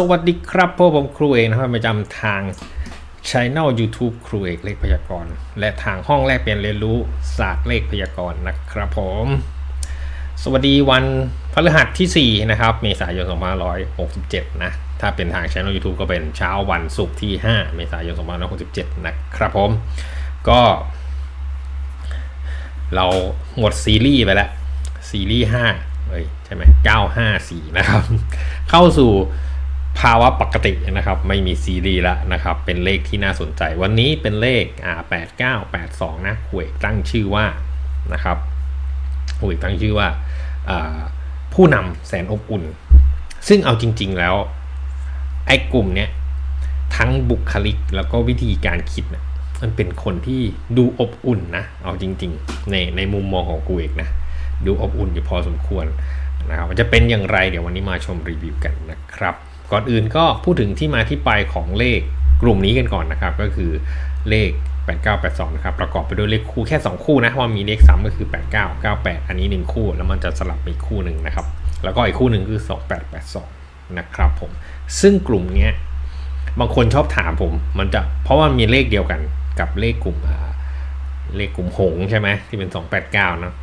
สวัสดีครับพวกผมครูเอกนะครับประจำทางช anel YouTube ครูเอกเลขพยากรณ์ และทางห้องแลกเปลี่ยนเรียนรู้ศาสตร์เลขพยากรณ์นะครับผม สวัสดีวันพฤหัสที่ 4 นะครับ เมษายน 2567 นะ ถ้าเป็นทางช anel YouTube ก็เป็นเช้าวันศุกร์ที่ 5 เมษายน 2567 นะครับผม ก็ เราหมดซีรีส์ไปแล้ว ซีรีส์ 5เอ้ยใช่ไหม954 นะครับ เข้าสู่ ภาวะปกตินะครับไม่มีซีรีส์แล้วนะครับเป็นเลขที่น่าสนใจ วันนี้เป็นเลขอ่า8982 นะหวยตั้งชื่อว่านะครับหวยตั้งชื่อว่าผู้นำแสนอบอุ่น ซึ่งเอาจริง ๆแล้วไอ้กลุ่มเนี้ยทั้งบุคลิกแล้วก็วิธีการคิดนะมันเป็นคนที่ดูอบอุ่นนะ เอาจริง ๆ ในในมุมมองของกูเอกนะดูอบอุ่นอยู่พอสมควรนะครับจะเป็นอย่างไรเดี๋ยววันนี้มาชมรีวิวกันนะครับ ก่อนอื่นก็พูดถึงที่มาที่ไปของเลขกลุ่มนี้กันก่อนนะครับ ก็คือเลข 8982 นะครับ ประกอบไปด้วยเลขคู่แค่ 2 คู่นะว่ามีเลขซ้ำก็คือ 8998 อันนี้ 1 คู่ แล้วมันจะสลับไปอีกคู่หนึ่งนะครับ แล้วก็อีกคู่หนึ่งคือ 2882 นะครับผม ซึ่งกลุ่มเนี้ยบางคนชอบถามผม มันจะเพราะว่ามีเลขเดียวกันกับเลขกลุ่มเลขกลุ่มหงใช่ไหมที่เป็น 289เนอะ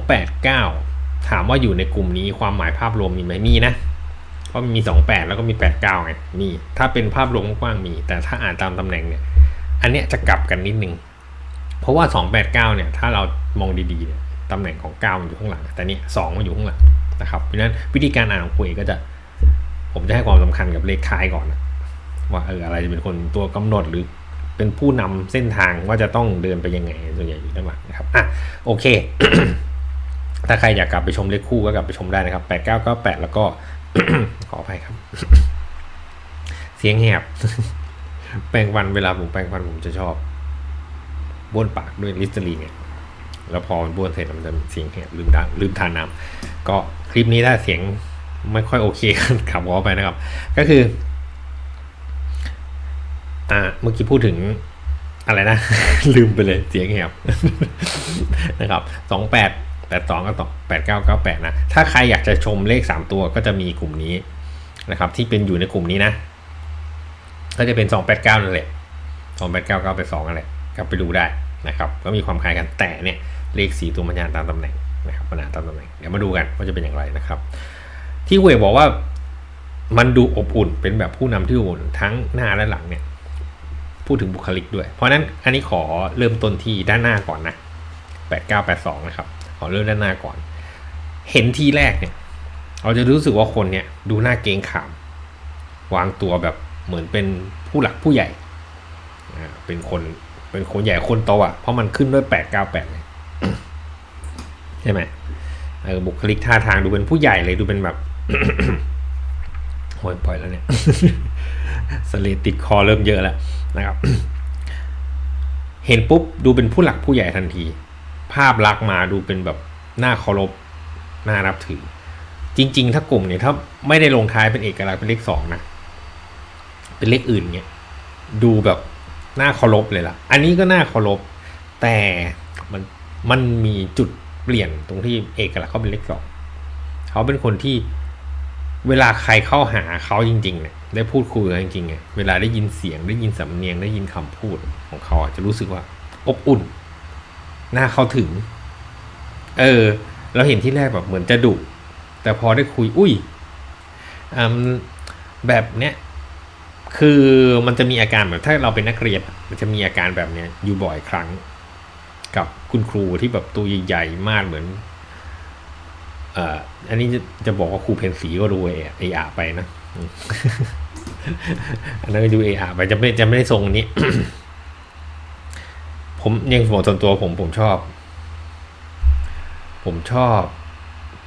289 ถามว่าอยู่ในกลุ่มนี้ความหมายภาพรวมมีไหมมีนะ ราะมี 28 แล้วก็มี 89ไงมีถ้าเป็นภาพรวมกว้างมี แต่ถ้าอ่านตามตำแหน่งเนี่ย อันเนี้ยจะกลับกันนิดนึง เพราะว่า 289 เนี่ย ถ้าเรามองดีๆเนี่ยตำแหน่งของ 9 มันอยู่ข้างหลัง แต่นี่2มันอยู่ข้างหลังนะครับ เพราะฉะนั้นวิธีการอ่านของคุยก็จะ ผมจะให้ความสำคัญกับเลขท้ายก่อนนะว่าเอออะไรจะเป็นคนตัวกำหนดหรือเป็นผู้นำเส้นทางว่าจะต้องเดินไปยังไงส่วนใหญ่อยู่ด้านหลังนะครับอะโอเค ถ้าใครอยากกลับไปชมเลขคู่ก็กลับไปชมได้นะครับ 8998 แล้วก็ ขออภัยครับ เสียงแหบ แปรงฟันเวลาผมแปรงฟันผมจะชอบบ้วนปากด้วยลิสเตอรีนเนี่ยแล้วพอมันบ้วนเสร็จมันจะเสียงแหบลืมดังลืมทานน้ำก็คลิปนี้ถ้าเสียงไม่ค่อยโอเคขับขอไปนะครับ ก็คืออ่าเมื่อกี้พูดถึงอะไรนะ ลืมไปเลยเสียงแหบนะครับสองแปดแปดสองก็ต่อแปดเก้าเก้าแปดนะ ถ้าใครอยากจะชมเลขสามตัวก็จะมีกลุ่มนี้ นะครับที่เป็นอยู่ในกลุ่มนี้นะ ก็จะเป็นสองแปดเก้านั่นแหละสองแปดเก้าเก้าแปดสองนั่นแหละกลับไปดูได้นะครับก็มีความคล้ายกันแต่เนี่ยเลขสีตัวมันยานตามตำแหน่งนะครับมันอ่านตามตำแหน่งเดี๋ยวมาดูกันว่าจะเป็นอย่างไรนะครับ ที่เวยบอกว่ามันดูอบอุ่นเป็นแบบผู้นำที่อบอุ่นทั้งหน้าและหลังเนี่ยพูดถึงบุคลิกด้วย เพราะฉะนั้นอันนี้ขอเริ่มต้นที่ด้านหน้าก่อนนะ8982นะครับขอเริ่มด้านหน้าก่อน เห็นทีแรกเนี่ย เราจะรู้สึกว่าคนเนี่ยดูหน้าเกรงขาม วางตัวแบบเหมือนเป็นผู้หลักผู้ใหญ่เป็นคนเป็นคนใหญ่คนโตอะ เพราะมันขึ้นด้วย898เลยใช่ไหมเออบุคลิกท่าทางดูเป็นผู้ใหญ่เลยดูเป็นแบบโอยปล่อยแล้วเนี่ยสเลติดคอเริ่มเยอะแล้วนะครับ เห็นปุ๊บดูเป็นผู้หลักผู้ใหญ่ทันที ภาพลักษณ์มาดูเป็นแบบน่าเคารพน่านับถือ จริง ๆ ถ้ากลุ่มเนี่ยถ้าไม่ได้ลงท้ายเป็นเอกลักษณ์เป็นเลขสองนะ เป็นเลขอื่นเนี่ยดูแบบน่าเคารพเลยล่ะ อันนี้ก็น่าเคารพแต่มันมันมีจุดเปลี่ยนตรงที่เอกลักษณ์เขาเป็นเลขสองเขาเป็นคนที่เวลาใครเข้าหาเขาจริงๆเนี่ยได้พูดคุยกันจริงๆเนี่ยเวลาได้ยินเสียงได้ยินสำเนียงได้ยินคำพูดของเขาอะจะรู้สึกว่า อบอุ่นน่าเข้าถึง เออ เราเห็นที่แรกแบบเหมือนจะดุ แต่พอได้คุยอุ้ยแบบเนี้ยคือมันจะมีอาการแบบถ้าเราเป็นนักเรียนมันจะมีอาการแบบเนี้ยอยู่บ่อยครั้ง กับคุณครูที่แบบตัวใหญ่ๆมากเหมือนเอ่ออันนี้จะจะบอกว่าครูเพนสีก็ดูเออาไปนะอันนั้นก็ดูเออาไปจะไม่จะไม่ได้ทรงนี้ ผมยังบอกส่วนตัวผมผมชอบ ผมชอบ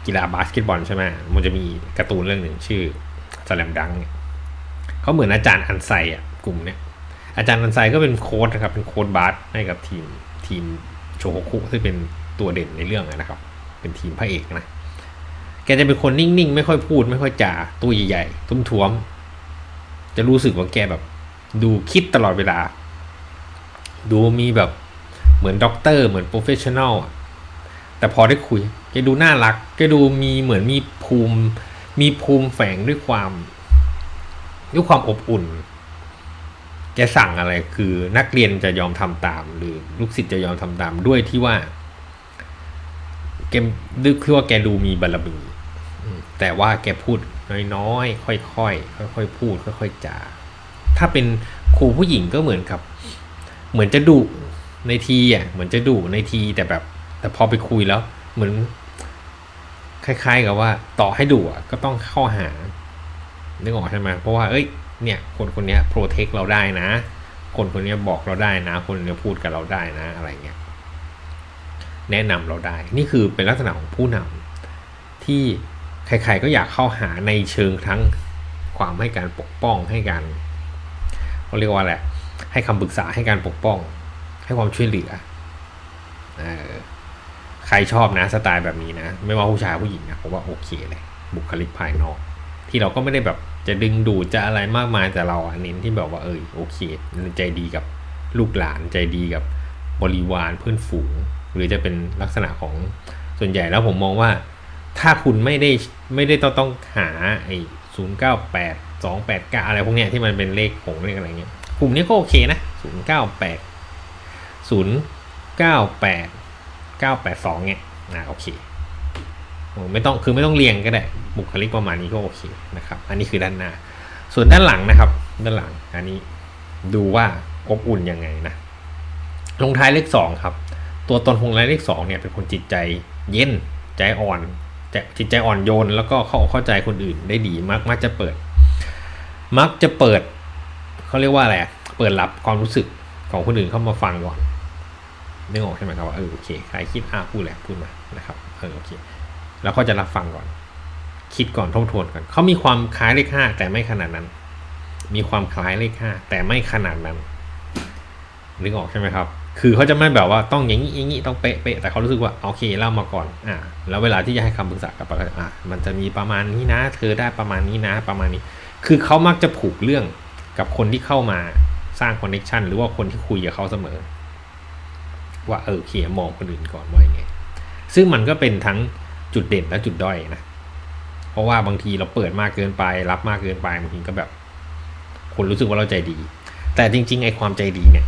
กีฬาบาสเกตบอลใช่ไหมมันจะมีการ์ตูนเรื่องหนึ่งชื่อสแลมดังเนี่ยเขาเหมือนอาจารย์อันไซอะกลุ่มเนี้ยอาจารย์อันไซก็เป็นโค้ชนะครับเป็นโค้ชบาสให้กับทีมทีมโชโฮคุที่เป็นตัวเด่นในเรื่องนะครับ เป็นทีมพระเอกนะแกจะเป็นคนนิ่งๆ ไม่ค่อยพูด ไม่ค่อยจ่าตัวใหญ่ๆ ทุ่มๆ จะรู้สึกว่าแกแบบดูคิดตลอดเวลา ดูมีแบบเหมือนด็อกเตอร์เหมือนโปรเฟชชั่นอลอะ แต่พอได้คุยแกดูน่ารักแกดูมีเหมือนมีภูมิ มีภูมิแฝงด้วยความด้วยความอบอุ่น แกสั่งอะไรคือนักเรียนจะยอมทำตาม หรือลูกศิษย์จะยอมทำตามด้วยที่ว่าแกด้วยที่ว่าแกดูมีบารมีแต่ว่าแกพูดน้อยๆ ค่อยๆ ค่อยๆ พูด ค่อยๆ จา ถ้าเป็นครูผู้หญิงก็เหมือนกับ เหมือนจะดุในทีอะ เหมือนจะดุในทีแต่แบบ แต่พอไปคุยแล้ว เหมือน คล้าย ๆ กับว่า ต่อให้ดุอะก็ต้องเข้าหานึกออกใช่ไหมเพราะว่าเอ้ยเนี่ยคนคนเนี้ยโปรเทคเราได้นะ คนคนเนี้ยบอกเราได้นะ คนเนี้ยพูดกับเราได้นะอะไรเงี้ยแนะนำเราได้ นี่คือเป็นลักษณะของผู้นำที่ใครๆก็อยากเข้าหาในเชิงทั้งความให้การปกป้องให้การเขาเรียกว่าอะไรให้คำปรึกษาให้การปกป้อง ให้ความช่วยเหลือเออ ใครชอบนะสไตล์แบบนี้นะ ไม่ว่าผู้ชายผู้หญิงนะผมว่าโอเคเลย บุคลิกภายนอก ที่เราก็ไม่ได้แบบจะดึงดูดจะอะไรมากมายแต่เราอะเน้นที่แบบว่าเออโอเค ใจดีกับลูกหลานใจดีกับบริวารเพื่อนฝูง หรือจะเป็นลักษณะของส่วนใหญ่แล้วผมมองว่า ถ้าคุณไม่ได้ไม่ได้ต้องต้องหาไอ้ศูนย์เก้าแปดสองแปดเก้าอะไรพวกเนี้ยที่มันเป็นเลขหงเลขอะไรเงี้ยกลุ่มนี้ก็โอเคนะศูนย์เก้าแปดศูนย์เก้าแปด เก้าแปดสองเนี่ยอ่าโอเคไม่ต้องคือไม่ต้องเรียงก็ได้บุคลิกประมาณนี้ก็โอเคนะครับ อันนี้คือด้านหน้า ส่วนด้านหลังนะครับ ด้านหลังอันนี้ดูว่าอบอุ่นยังไงนะลงท้ายเลขสองครับ ตัวตนของเลขสองเนี่ยเป็นคนจิตใจเย็นใจอ่อนใจจิตใจอ่อนโยน แล้วก็เข้าเข้าใจคนอื่นได้ดีมักมักจะเปิด มักจะเปิดเขาเรียกว่าอะไรเปิดรับความรู้สึกของคนอื่นเข้ามาฟังก่อน นึกออกใช่ไหมครับว่าเออโอเคใครคิดอะพูดแหละพูดมานะครับเออโอเคแล้วก็จะรับฟังก่อน คิดก่อนทบทวนก่อนเขามีความคล้ายเลขห้าแต่ไม่ขนาดนั้น มีความคล้ายเลขห้าแต่ไม่ขนาดนั้นนึกออกใช่ไหมครับ คือเขาจะไม่แบบว่าต้องอย่างนี้อย่างนี้ต้องเป๊ะเป๊ะแต่เขารู้สึกว่าโอเคเล่ามาก่อนอ่าแล้วเวลาที่จะให้คำปรึกษากับปกติอะมันจะมีประมาณนี้นะ เธอได้ประมาณนี้นะ ประมาณนี้ คือเขามักจะผูกเรื่องกับคนที่เข้ามาสร้างคอนเน c ชันหรือว่าคนที่คุยกับเขาเสมอ ว่าเออโอเคมองคนอื่นก่อนว่าไงซึ่งมันก็เป็นทั้งจุดเด่นและจุดด้อยนะ เพราะว่าบางทีเราเปิดมากเกินไป รับมากเกินไปบางทีก็แบบ คนรู้สึกว่าเราใจดี แต่จริง ๆ ไอ้ความใจดีเนี่ย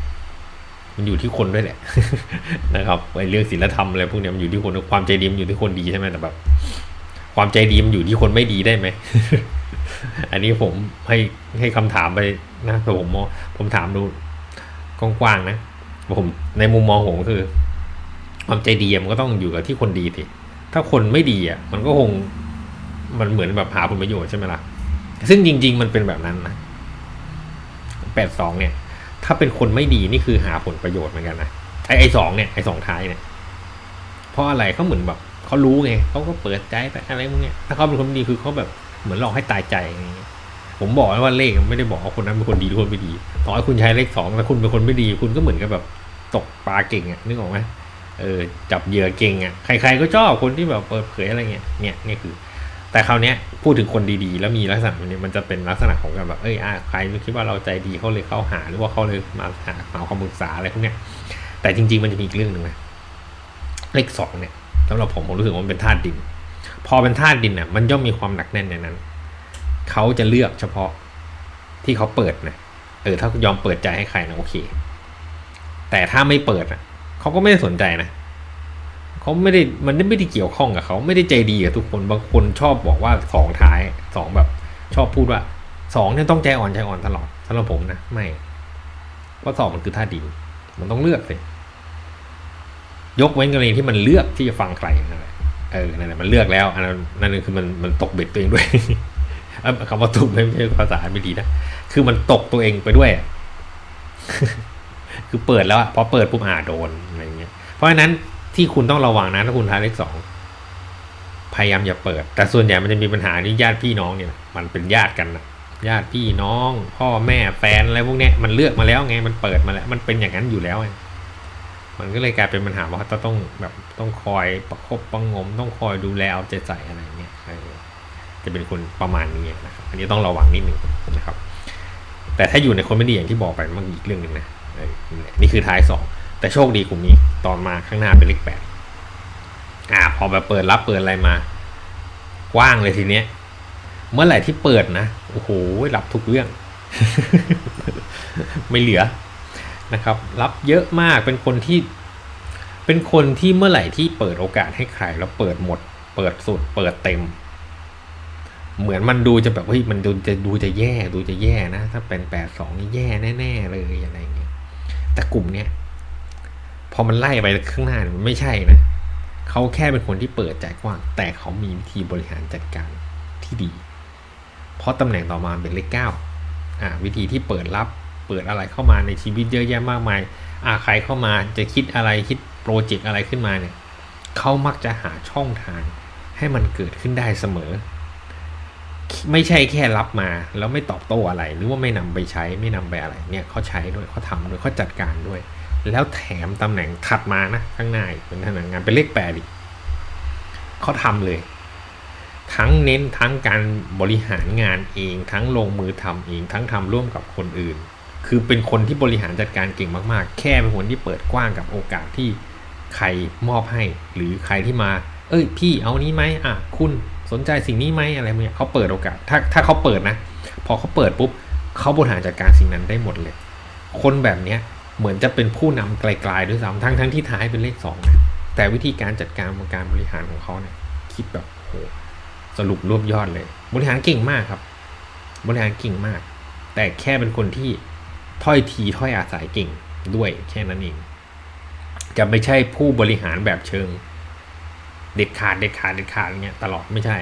มันอยู่ที่คนด้วยแหละ นะครับไอ้เรื่องศีลธรรมอะไรพวกนี้มันอยู่ที่คนความใจดีมันอยู่ที่คนดีใช่ไหมแต่แบบ ความใจดีมันอยู่ที่คนไม่ดีได้ไหมอันนี้ผมให้ให้คำถามไปนะแต่ผมมอผมถามดูกว้างๆนะ ผมในมุมมองผมคือ ความใจดีมันก็ต้องอยู่กับที่คนดีสิถ้าคนไม่ดีอะ มันก็คงมันเหมือนแบบหาผลประโยชน์ใช่ไหมล่ะ ซึ่งจริง ๆ มันเป็นแบบนั้นนะแปดสองเนี่ย ถ้าเป็นคนไม่ดีนี่คือหาผลประโยชน์เหมือนกันนะไอไอสองเนี่ยไอสองท้ายเนี่ย เพราะอะไรเขาเหมือนแบบเขารู้ไงเขาก็เปิดใจไปอะไรพวกเนี้ยถ้าเขาเป็นคนดีคือเขาแบบเหมือนหลอกให้ตายใจอย่างเงี้ยผมบอกแล้วว่าเลขไม่ได้บอกว่าคนนั้นเป็นคนดีหรือคนไม่ดี ต่อให้คุณใช้เลขสองแต่คุณเป็นคนไม่ดี คุณก็เหมือนกับแบบ ตกปลาเก่งอะนึกออกไหมเออจับเหยื่อเก่งอะใคร ๆ ก็ชอบคนที่แบบเปิดเผยอะไรเงี้ยเนี่ยนี่คือ แต่คราวเนี้ยพูดถึงคนดีๆ แล้วมีลักษณะแบบนี้มันจะเป็นลักษณะของการแบบเอ้ยอะใครคิดว่าเราใจดีเขาเลยเข้าหาหรือว่าเขาเลยมาหาหาความปรึกษาอะไรพวกเนี้ยแต่จริง ๆ มันจะมีอีกเรื่องหนึ่งนะเลขสองเนี่ยสำหรับผมผมรู้สึกว่ามันเป็นธาตุดิน พอเป็นธาตุดินเนี่ยมันย่อมมีความหนักแน่นในนั้นเขาจะเลือกเฉพาะที่เขาเปิดนะเออถ้ายอมเปิดใจให้ใครนะโอเค แต่ถ้าไม่เปิดอะเขาก็ไม่ได้สนใจนะเขาไม่ได้มันไม่ได้เกี่ยวข้องกับเขาไม่ได้ใจดีกับทุกคนบางคนชอบบอกว่าสองท้ายสองแบบ ชอบพูดว่าสองเนี่ยต้องใจอ่อนใจอ่อนตลอดสำหรับผมนะไม่เพราะสองมันคือธาดินมันต้องเลือกสิยกเว้นกรณีที่มันเลือกที่จะฟังใครนั่นแหละเออนั่นแหละมันเลือกแล้วอันนั้นนั่นคือมันมันตกเบ็ดตัวเองด้วยคำว่าตกไม่ใช่ภาษาไม่ดีนะคือมันตกตัวเองไปด้วย คือเปิดแล้วอะพอเปิดปุ๊บอ่าโดนอะไรเงี้ยเพราะฉะนั้นที่คุณต้องระวังนะถ้าคุณทายเลขสองพยายามอย่าเปิด แต่ส่วนใหญ่มันจะมีปัญหาที่ญาติพี่น้องเนี่ย มันเป็นญาติกันนะญาติพี่น้อง พ่อแม่แฟนอะไรพวกเนี้ยมันเลือกมาแล้วไงมันเปิดมาแล้ว มันเป็นอย่างนั้นอยู่แล้วไงมันก็เลยกลายเป็นปัญหาว่าต้องแบบต้องคอยประคบประงม ต้องคอยดูแลเอาใจใส่อะไรเงี้ยจะเป็นคนประมาณนี้นะครับอันนี้ต้องระวังนิดหนึ่งนะครับ แต่ถ้าอยู่ในคนไม่ดีอย่างที่บอกไปมันอีกเรื่องหนึ่งนะ นี่คือท้ายสองแต่โชคดีกลุ่มนี้ตอนมาข้างหน้าเป็นเลขแปดอ่า พอแบบเปิดรับเปิดอะไรมา กว้างเลยทีเนี้ย เมื่อไหร่ที่เปิดนะโอ้โหรับทุกเรื่อง ไม่เหลือนะครับ รับเยอะมากเป็นคนที่ เป็นคนที่เมื่อไหร่ที่เปิดโอกาสให้ใครแล้วเปิดหมด เปิดสุด เปิดเต็ม เหมือนมันดูจะแบบเฮ้ยมันดูจะดูจะแย่ ดูจะแย่นะ ถ้าเป็นแปดสองนี่แย่แน่ ๆ เลยอะไรอย่างเงี้ย แต่กลุ่มเนี้ยพอมันไล่ไปข้างหน้ามันไม่ใช่นะเขาแค่เป็นคนที่เปิดใจกว้าง แต่เขามีวิธีบริหารจัดการที่ดี เพราะตำแหน่งต่อมาเป็นเลขเก้าอ่าวิธีที่เปิดรับเปิดอะไรเข้ามาในชีวิตเยอะแยะมากมายอ่าใครเข้ามาจะคิดอะไรคิดโปรเจกต์อะไรขึ้นมาเนี่ยเขามักจะหาช่องทางให้มันเกิดขึ้นได้เสมอ ไม่ใช่แค่รับมา แล้วไม่ตอบโต้อะไร หรือว่าไม่นำไปใช้ไม่นำไปอะไรเนี่ยเขาใช้ด้วยเขาทำด้วยเขาจัดการด้วย แล้วแถมตำแหน่งถัดมานะข้างหน้าเป็นตำแหน่งงานเป็นเลขแปดอีกเขาทำเลย ทั้งเน้นทั้งการบริหารงานเอง ทั้งลงมือทำเอง ทั้งทำร่วมกับคนอื่น คือเป็นคนที่บริหารจัดการเก่งมากๆ แค่เป็นคนที่เปิดกว้างกับโอกาสที่ใครมอบให้ หรือใครที่มา เอ้ย พี่เอานี้ไหมอะ คุณ สนใจสิ่งนี้ไหมอะไรเนี่ยเขาเปิดโอกาส ถ้าถ้าเขาเปิดนะ พอเขาเปิดปุ๊บเขาบริหารจัดการสิ่งนั้นได้หมดเลย คนแบบเนี้ยเหมือนจะเป็นผู้นำไกลๆด้วยซ้ำทั้งทั้งที่ท้ายเป็นเลขสองนะแต่วิธีการจัดการการบริหารของเขาเนี่ยคิดแบบโหสรุปรวบยอดเลย บริหารเก่งมากครับ บริหารเก่งมาก แต่แค่เป็นคนที่ถ้อยทีถ้อยอาศัยเก่งด้วยแค่นั้นเองจะไม่ใช่ผู้บริหารแบบเชิง เด็ดขาดเด็ดขาดเด็ดขาดเงี้ยตลอดไม่ใช่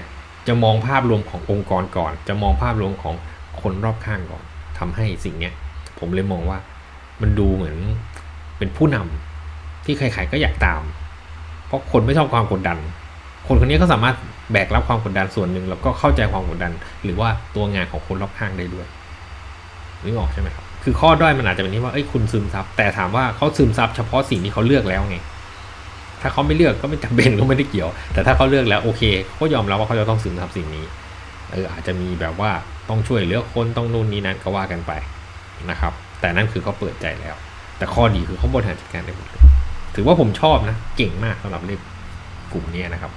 จะมองภาพรวมขององค์กรก่อน จะมองภาพรวมของคนรอบข้างก่อนทำให้สิ่งเนี้ยผมเลยมองว่ามันดูเหมือนเป็นผู้นำที่ใครๆก็อยากตาม เพราะคนไม่ชอบความกดดัน คนคนนี้ก็สามารถแบกรับความกดดันส่วนหนึ่งแล้วก็เข้าใจความกดดัน หรือว่าตัวงานของคนรอบข้างได้ด้วยนึกออกใช่ไหมครับคือข้อด้อยมันอาจจะเป็นที่ว่าเอ้ยคุณซึมซับแต่ถามว่าเขาซึมซับเฉพาะสิ่งที่เขาเลือกแล้วไง ถ้าเขาไม่เลือกก็ไม่จำเป็นก็ไม่ได้เกี่ยว แต่ถ้าเขาเลือกแล้วโอเคเขายอมรับว่าเขาจะต้องซึมซับสิ่งนี้เอออาจจะมีแบบว่าต้องช่วยเหลือคนต้องนู่นนี่นั่นก็ว่ากันไปนะครับ แต่นั่นคือเขาเปิดใจแล้ว แต่ข้อดีคือเขาบริหารจัดการได้หมดเลยถือว่าผมชอบนะ เก่งมากสำหรับเลขกลุ่มนี้นะครับ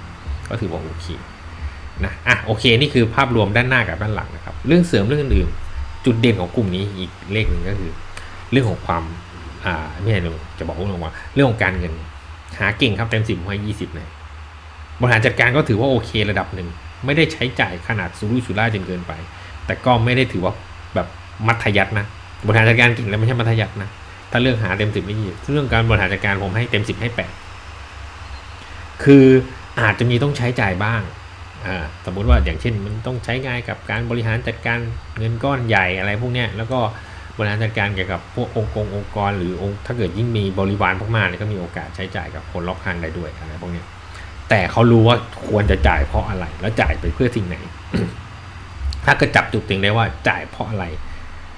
ก็ถือว่าโอเคนะอะโอเคนี่คือภาพรวมด้านหน้ากับด้านหลังนะครับ เรื่องเสริมเรื่องอื่นจุดเด่นของกลุ่มนี้อีกเลขหนึ่งก็คือ เรื่องของความอ่าไม่ใช่หนึ่งจะบอกว่าเรื่องของการเงิน หาเก่งครับเต็มสิบให้ยี่สิบเลยบริหารจัดการก็ถือว่าโอเคระดับหนึ่ง ไม่ได้ใช้จ่ายขนาดสุรุ่ยสุร่ายจนเกินไป แต่ก็ไม่ได้ถือว่าแบบมัธยัตินะบริหารจัดการเก่งแล้วไม่ใช่มัธยัตินะถ้าเรื่องหาเต็มสิบไม่ยี่เรื่องการบริหารจัดการผมให้เต็มสิบให้แปดคืออาจจะมีต้องใช้จ่ายบ้างสมมติว่าอย่างเช่นมันต้องใช้งานกับการบริหารจัดการเงินก้อนใหญ่อะไรพวกเนี้ยแล้วก็ บริหารจัดการเกี่ยวกับพวกองค์กรองค์กร หรือองค์ถ้าเกิดยิ่งมีบริวารมากๆเนี่ยก็มีโอกาสใช้จ่ายกับคนรอบข้างได้ด้วยอะไรพวกนี้แต่เขารู้ว่าควรจะจ่ายเพราะอะไร แล้วจ่ายไปเพื่อสิ่งไหน ถ้าเกิดจับจุดถึงได้ว่าจ่ายเพราะอะไร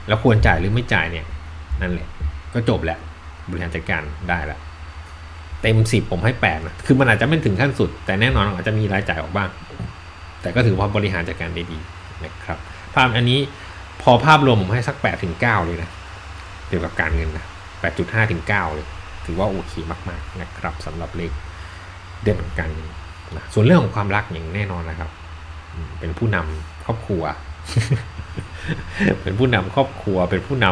แล้วควรจ่ายหรือไม่จ่ายเนี่ยนั่นแหละ ก็จบแหละบริหารจัดการได้แล้วเต็มสิบผมให้แปดนะคือมันอาจจะไม่ถึงขั้นสุด แต่แน่นอนอาจจะมีรายจ่ายออกบ้าง แต่ก็ถือว่าบริหารจัดการได้ดีนะครับ ภาพอันนี้ พอภาพรวมผมให้สักแปดถึงเก้าเลยนะเกี่ยวกับการเงินนะแปดจุดห้าถึงเก้าเลย ถือว่าโอเคมากๆนะครับสำหรับเลขเด่นของการเงินนะส่วนเรื่องของความรักอย่างแน่นอนนะครับ เป็นผู้นำครอบครัว เป็นผู้นำครอบครัว เป็นผู้น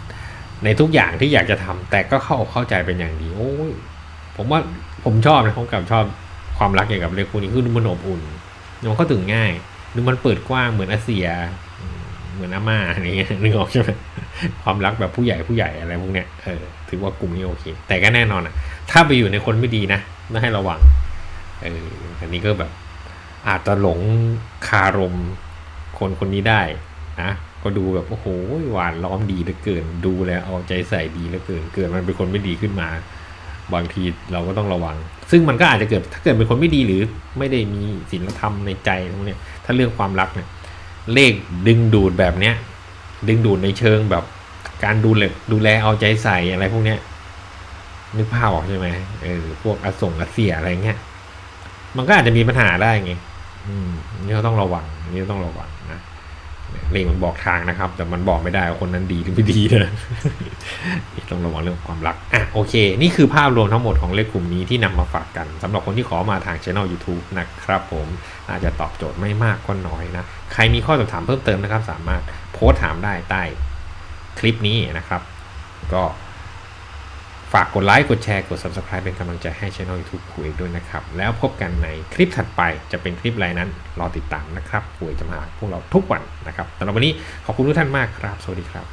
ำในทุกอย่างที่อยากจะทำแต่ก็เข้าเข้าใจเป็นอย่างดีโอ้ยผมว่าผมชอบนะผมกับชอบความรักเกี่ยวกับเลขคู่นี้คือมันอบอุ่นมันก็ถึงง่ายมันเปิดกว้างเหมือนอาเซีย เหมือนอาม่าอะไรเงี้ยนึกออกใช่ไหมความรักแบบผู้ใหญ่ผู้ใหญ่อะไรพวกเนี้ยเออถือว่ากลุ่มนี้โอเค แต่ก็แน่นอนอะ ถ้าไปอยู่ในคนไม่ดีนะต้องให้ระวังเอออันนี้ก็แบบอาจจะหลงคารมคนคนนี้ได้นะก็ดูแบบโอ้โหหวานล้อมดีเหลือเกิน ดูแลเอาใจใส่ดีเหลือเกิน เกิดมันเป็นคนไม่ดีขึ้นมา บางทีเราก็ต้องระวัง ซึ่งมันก็อาจจะเกิดถ้าเกิดเป็นคนไม่ดีหรือไม่ได้มีศีลธรรมในใจพวกเนี้ยถ้าเรื่องความรักเนี่ย เลขดึงดูดแบบเนี้ย ดึงดูดในเชิงแบบ การดูแลดูแลเอาใจใส่อะไรพวกเนี้ยนึกภาพออกใช่ไหมเออพวกอสงอเสียอะไรเงี้ย มันก็อาจจะมีปัญหาได้ไง อืมนี่ก็ต้องระวังนี่ต้องระวัง เลขมันบอกทางนะครับ แต่มันบอกไม่ได้ว่าคนนั้นดีหรือไม่ดีนะต้องระวังเรื่องความรักอะโอเค นี่คือภาพรวมทั้งหมดของเลขกลุ่มนี้ที่นำมาฝากกันสำหรับคนที่ขอมาทางช่ anel YouTube นะครับผมอาจจะตอบโจทย์ไม่มากก็น้อยนะ ใครมีข้อสอบถามเพิ่มเติมนะครับ สามารถโพสต์ถามได้ใต้คลิปนี้นะครับ ก็ ฝากกดไลค์ กดแชร์ กด Subscribe เป็นกำลังใจให้ช่อง YouTube คุยด้วยนะครับ แล้วพบกันในคลิปถัดไปจะเป็นคลิปอะไรนั้น รอติดตามนะครับคุยจะมาหาพวกเราทุกวันนะครับสำหรับวันนี้ขอบคุณทุกท่านมากครับ สวัสดีครับ